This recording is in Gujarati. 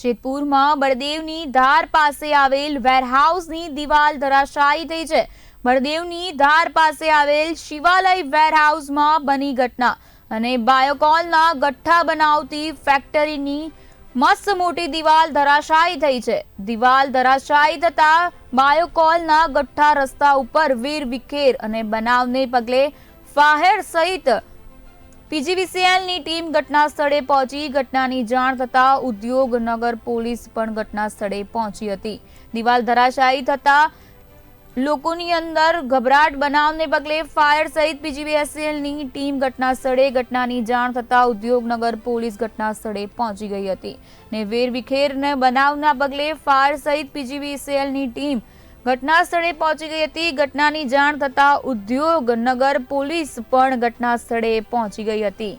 જેતપુરમાં બળદેવની ધાર પાસે આવેલ વેરહાઉસની દિવાલ ધરાશાયી થઈ છે. બળદેવની ધાર પાસે આવેલ શિવાલય વેરહાઉસમાં બની ઘટના અને બાયોકોલના ગઠ્ઠા બનાવતી ફેક્ટરીની મસ્ત મોટી દિવાલ ધરાશાયી થઈ છે. દિવાલ ધરાશાયી થતા બાયોકોલના ગઠ્ઠા રસ્તા ઉપર વીર વિખેર અને બનાવને પગલે ફાહેર સહિત પીજીવીસીએલની ટીમ ઘટના સ્થળે પહોંચી. ઘટનાની જાણ થતાં ઉદ્યોગનગર પોલીસ પણ ઘટના સ્થળે પહોંચી હતી. દિવાલ ધરાશાયી થતાં લોકોની અંદર ગભરાટ બનાવને પગલે ફાયર સહિત પીજીવીએસએલની ટીમ ઘટના સ્થળે ઘટનાની જાણ થતાં ઉદ્યોગનગર પોલીસ ઘટના સ્થળે પહોંચી ગઈ હતી ને વેરવિખેરને બનાવના પગલે ફાયર સહિત પીજીવીસીએલની ટીમ ઘટના સ્થળે પહોંચી ગઈ હતી. ઘટનાની જાણ થતાં ઉદ્યોગનગર પોલીસ પણ ઘટના સ્થળે પહોંચી ગઈ હતી.